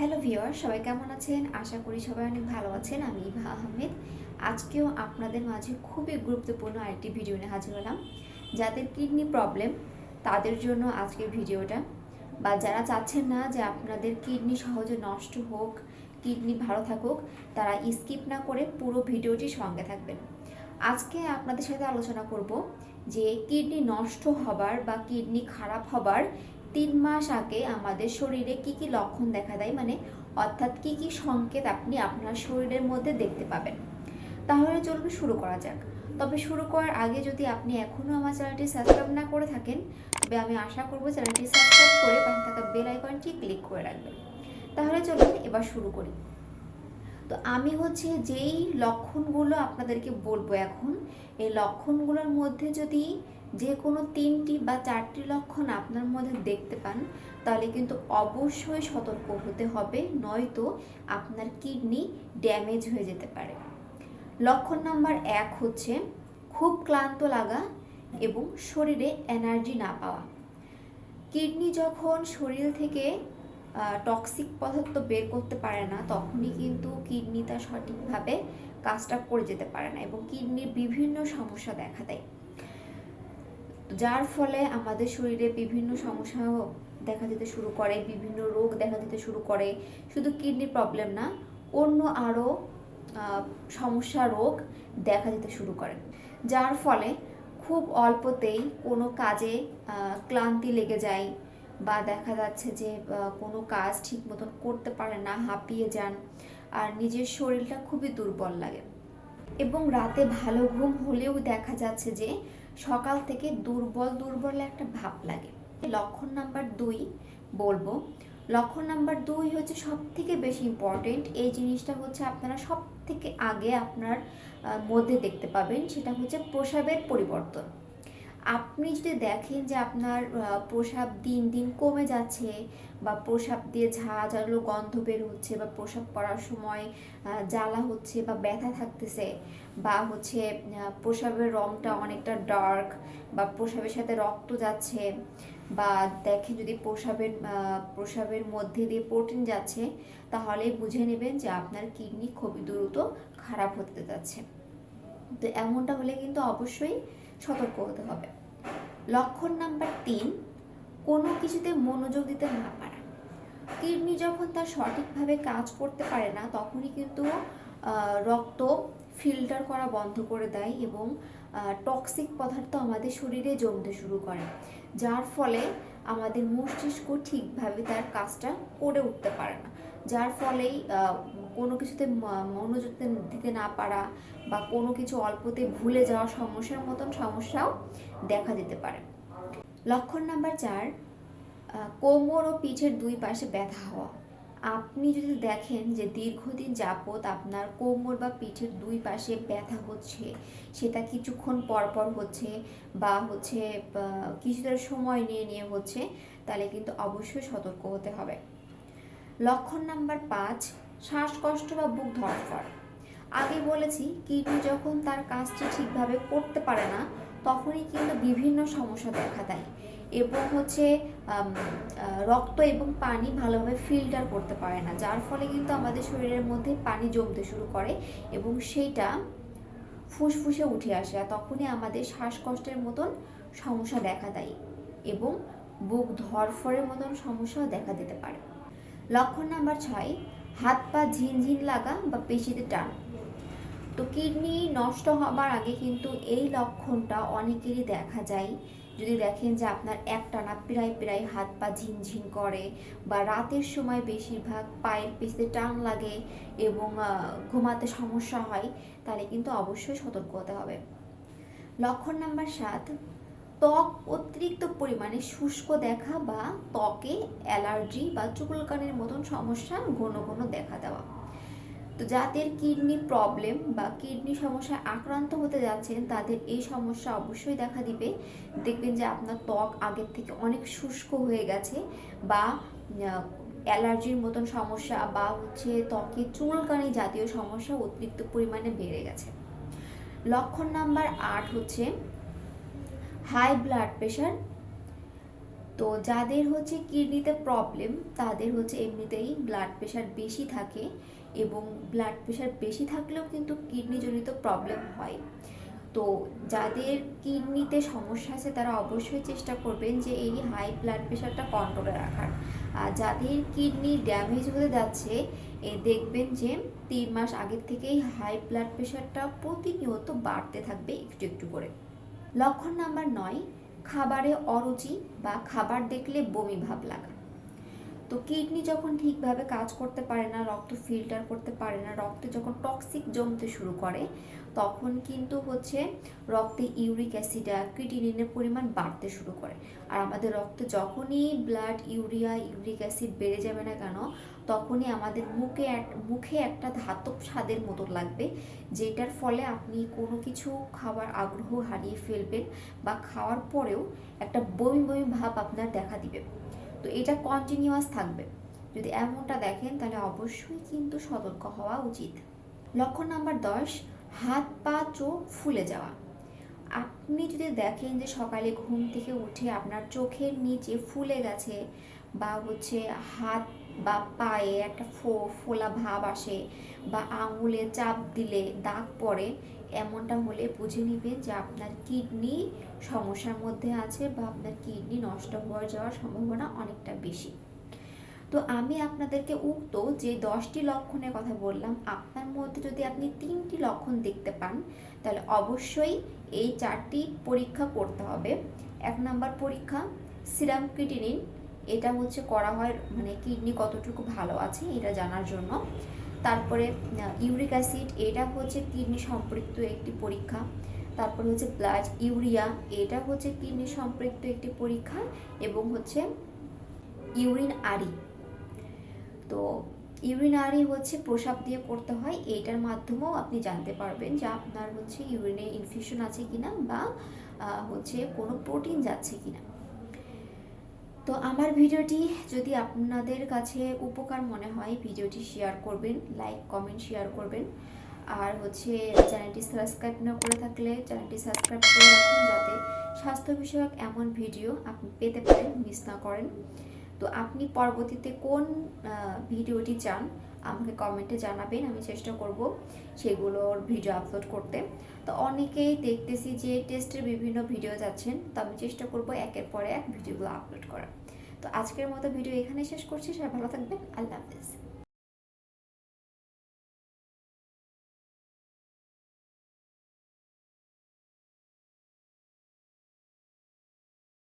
Hello ভিওয়ার সবাই কেমন আছেন? আশা করি সবাই অনেক ভালো আছেন। আমি ইভা আহমেদ। আজকেও আপনাদের মাঝে খুবই গুরুত্বপূর্ণ আরেকটি ভিডিও নিয়ে হাজির হলাম যাদের কিডনি প্রবলেম তাদের জন্য আজকের ভিডিওটা বা যারা চাচ্ছেন না যে আপনাদের কিডনি সহজে নষ্ট হোক, কিডনি ভালো থাকুক, তারা স্কিপ না করে পুরো ভিডিওটি সঙ্গে থাকবেন। আজকে আপনাদের সাথে আলোচনা করব যে কিডনি নষ্ট হবার বা কিডনি খারাপ হবার তিন মাস আগে আমাদের শরীরে কি কি লক্ষণ দেখা দেয়? মানে অর্থাৎ কি কি সংকেত আপনি আপনার শরীরের মধ্যে দেখতে পাবেন। তাহলে চলুন শুরু করা যাক। তবে শুরু করার আগে যদি আপনি এখনও আমার চ্যানেলটি সাবস্ক্রাইব না করে থাকেন, তবে আমি আশা করব চ্যানেলটি সাবস্ক্রাইব করে পাশে থাকা বেল আইকনটি ক্লিক করে রাখবেন। তাহলে চলুন এবার শুরু করি। তো আমি হচ্ছে যেই লক্ষণগুলো আপনাদেরকে বলব এখন, এই লক্ষণগুলোর মধ্যে যদি যে কোনো তিনটি বা চারটি লক্ষণ আপনার মধ্যে দেখতে পান, তাহলে কিন্তু অবশ্যই সতর্ক হতে হবে, নয়তো আপনার কিডনি ড্যামেজ হয়ে যেতে পারে। লক্ষণ নাম্বার এক হচ্ছে খুব ক্লান্ত লাগা এবং শরীরে এনার্জি না পাওয়া। কিডনি যখন শরীর থেকে টক্সিক পদার্থ বের করতে পারে না, তখনই কিন্তু কিডনি তার সঠিকভাবে কাজটা করে যেতে পারে না এবং কিডনির বিভিন্ন সমস্যা দেখা দেয়। যার ফলে আমাদের শরীরে বিভিন্ন সমস্যা দেখা দিতে শুরু করে, বিভিন্ন রোগ দেখা দিতে শুরু করে। শুধু কিডনি প্রবলেম না, অন্য আরও সমস্যা রোগ দেখা দিতে শুরু করে। যার ফলে খুব অল্পতেই কোনো কাজে ক্লান্তি লেগে যায় বা দেখা যাচ্ছে যে কোনো কাজ ঠিক মতন করতে পারে না, হাঁপিয়ে যান আর নিজের শরীরটা খুবই দুর্বল লাগে। এবং রাতে ভালো ঘুম হলেও দেখা যাচ্ছে যে সকাল থেকে দুর্বল দুর্বল একটা ভাব লাগে। লক্ষণ নাম্বার দুই বলব। লক্ষণ নাম্বার দুই হচ্ছে সব থেকে বেশি ইম্পর্টেন্ট এই জিনিসটা হচ্ছে আপনারা সব থেকে আগে আপনার মধ্যে দেখতে পাবেন। সেটা হচ্ছে প্রসাবের পরিবর্তন। আপনি যদি দেখেন যে আপনার প্রসাব দিন দিন কমে যাচ্ছে বা প্রসাব দিয়ে ঝাঁঝালো গন্ধ বের হচ্ছে বা প্রসাব করার সময় জ্বালা হচ্ছে বা ব্যথা থাকতেছে বা হচ্ছে প্রসাবের রঙটা অনেকটা ডার্ক বা প্রসাবের সাথে রক্ত যাচ্ছে বা দেখেন যদি প্রসাবের প্রসাবের মধ্যে দিয়ে প্রোটিন যাচ্ছে, তাহলে বুঝে নেবেন যে আপনার কিডনি খুবই দ্রুত খারাপ হতে যাচ্ছে। তো এমনটা হলে কিন্তু অবশ্যই সতর্ক হতে হবে। লক্ষণ নাম্বার তিন, কোনো কিছুতে মনোযোগ দিতে না পারা। কিডনি যখন তার সঠিকভাবে কাজ করতে পারে না, তখনই কিন্তু রক্ত ফিল্টার করা বন্ধ করে দেয় এবং টক্সিক পদার্থ আমাদের শরীরে জমতে শুরু করে। যার ফলে আমাদের মস্তিষ্ক ঠিকভাবে তার কাজটা করে উঠতে পারে না। যার ফলেই কোনো কিছুতে মনোযোগ দিতে না পারা বা কোনো কিছু অল্পতে ভুলে যাওয়া সমস্যার মতন সমস্যাও দেখা দিতে পারে। লক্ষণ নাম্বার চার কোমর ও পিঠের দুই পাশে ব্যথা হওয়া। আপনি যদি দেখেন যে দীর্ঘদিন যাবৎ আপনার কোমর বা পিঠের দুই পাশে ব্যথা হচ্ছে, সেটা কিছুক্ষণ পর পর হচ্ছে বা হচ্ছে কিছুটা সময় নিয়ে নিয়ে হচ্ছে, তাহলে কিন্তু অবশ্যই সতর্ক হতে হবে। লক্ষণ নাম্বার পাঁচ, শ্বাসকষ্ট বা বুক ধরফর আগে বলেছি, কিডনি যখন তার কাজটি ঠিকভাবে করতে পারে না, তখনই কিন্তু বিভিন্ন সমস্যা দেখা দেয়। এবং হচ্ছে রক্ত এবং পানি ভালোভাবে ফিল্টার করতে পারে না। যার ফলে কিন্তু আমাদের শরীরের মধ্যে পানি জমতে শুরু করে এবং সেইটা ফুসফুসে উঠে আসে আর তখনই আমাদের শ্বাসকষ্টের মতন সমস্যা দেখা দেয় এবং বুক ধরফরের মতন সমস্যাও দেখা দিতে পারে। লক্ষণ নাম্বার ছয়, হাত পা ঝিনঝিন লাগা বা পেশিতে টান। তো কিডনি নষ্ট হবার আগে কিন্তু এই লক্ষণটা অনেকেরই দেখা যায় যদি দেখেন যে আপনার একটানা প্রায় প্রায় হাত পা ঝিনঝিন করে বা রাতের সময় বেশিরভাগ পায়ের পেশিতে টান লাগে এবং ঘুমাতে সমস্যা হয়, তাহলে কিন্তু অবশ্যই সতর্ক হতে হবে। লক্ষণ নাম্বার সাত, ত্বক অতিরিক্ত পরিমাণে শুষ্ক দেখা বা ত্বকে অ্যালার্জি বা চুকুলকানের মতন সমস্যা ঘন ঘন দেখা দেওয়া। তো যাদের কিডনি প্রবলেম বা কিডনি সমস্যায় আক্রান্ত হতে যাচ্ছেন, তাদের এই সমস্যা অবশ্যই দেখা দিবে। দেখবেন যে আপনার ত্বক আগের থেকে অনেক শুষ্ক হয়ে গেছে বা অ্যালার্জির মতন সমস্যা বা হচ্ছে ত্বকে চুলকানি জাতীয় সমস্যা অতিরিক্ত পরিমাণে বেড়ে গেছে। লক্ষণ নাম্বার আট হচ্ছে হাই ব্লাড প্রেশার তো যাদের হচ্ছে কিডনিতে প্রবলেম তাদের হচ্ছে এমনিতেই ব্লাড প্রেশার বেশি থাকে। এবং ব্লাড প্রেশার বেশি থাকলেও কিন্তু কিডনিজনিত প্রবলেম হয়। তো যাদের কিডনিতে সমস্যা আছে, তারা অবশ্যই চেষ্টা করবেন যে এই হাই ব্লাড প্রেশারটা কন্ট্রোলে রাখার। আর যাদের কিডনি ড্যামেজ হতে যাচ্ছে, এ দেখবেন যে তিন মাস আগের থেকেই হাই ব্লাড প্রেশারটা প্রতিনিয়ত বাড়তে থাকবে একটু একটু করে। লক্ষণ নাম্বার নয়, খাবারে অরুচি বা খাবার দেখলে বমি ভাব লাগা। তো কিডনি যখন ঠিকভাবে কাজ করতে পারে না, রক্ত ফিল্টার করতে পারে না, রক্তে যখন টক্সিক জমতে শুরু করে, তখন কিন্তু হচ্ছে রক্তে ইউরিক অ্যাসিড ক্রিটিনিনের পরিমাণ বাড়তে শুরু করে। আর আমাদের রক্তে যখনই ব্লাড ইউরিয়া ইউরিক অ্যাসিড বেড়ে যাবে না কেন, তখনই আমাদের মুখে মুখে একটা ধাতব স্বাদের মতো লাগবে, যেটার ফলে আপনি কোনো কিছু খাওয়ার আগ্রহ হারিয়ে ফেলবেন বা খাওয়ার পরেও একটা বমি বমি ভাব আপনার দেখা দিবে। তো এটা কন্টিনিউয়াস থাকবে। যদি এমনটা দেখেন, তাহলে অবশ্যই কিন্তু সতর্ক হওয়া উচিত। লক্ষণ নাম্বার দশ, হাত, পা, চোখ ফুলে যাওয়া। আপনি যদি দেখেন যে সকালে ঘুম থেকে উঠে আপনার চোখের নিচে ফুলে গেছে বা হচ্ছে হাত বা পায়ে একটা ফো, ফোলা ভাব আসে বা আঙুলে চাপ দিলে দাগ পড়ে এমনটা হলে বুঝে নেবেন যে আপনার কিডনি সমস্যার মধ্যে আছে বা আপনার কিডনি নষ্ট হয়ে যাওয়ার সম্ভাবনা অনেকটা বেশি। তো আমি আপনাদেরকে উক্ত যে দশটি লক্ষণের কথা বললাম, আপনার মধ্যে যদি আপনি তিনটি লক্ষণ দেখতে পান, তাহলে অবশ্যই এই চারটি পরীক্ষা করতে হবে। এক নাম্বার পরীক্ষা, সিরাম ক্রিটিনিন, এটা হচ্ছে করা হয় মানে কিডনি কতটুকু ভালো আছে এটা জানার জন্য। তারপরে ইউরিক অ্যাসিড, এটা হচ্ছে কিডনি সম্পৃক্ত একটি পরীক্ষা। তারপর হচ্ছে ব্লাড, ইউরিয়া, এটা হচ্ছে কিডনি সম্পৃক্ত একটি পরীক্ষা এবং হচ্ছে ইউরিন আরি তো ইউরিনারি হচ্ছে প্রসাব দিয়ে করতে হয়, এইটার মাধ্যমেও আপনি জানতে পারবেন যে আপনার হচ্ছে ইউরিনে ইনফেকশন আছে কিনা বা হচ্ছে কোনো প্রোটিন যাচ্ছে কিনা। তো আমার ভিডিওটি যদি আপনাদের কাছে উপকার মনে হয়, ভিডিওটি শেয়ার করবেন লাইক কমেন্ট শেয়ার করবেন। আর হচ্ছে চ্যানেলটি সাবস্ক্রাইব না করে থাকলে চ্যানেলটি সাবস্ক্রাইব করে রাখুন যাতে স্বাস্থ্য বিষয়ক এমন ভিডিও আপনি পেতে পারেন মিস না করেন। তো আপনি পরবর্তীতে কোন ভিডিওটি চান আমাকে কমেন্টে জানাবেন, আমি চেষ্টা করব সেগুলোর ভিডিও আপলোড করতে। তো অনেকেই দেখতেছি যে টেস্টের বিভিন্ন ভিডিও যাচ্ছেন, তো আমি চেষ্টা করব একের পরে এক ভিডিওগুলো আপলোড করার। তো আজকের মতো ভিডিও এখানে শেষ করছি, সবাই ভালো থাকবেন, আল্লাহ হাফিজ।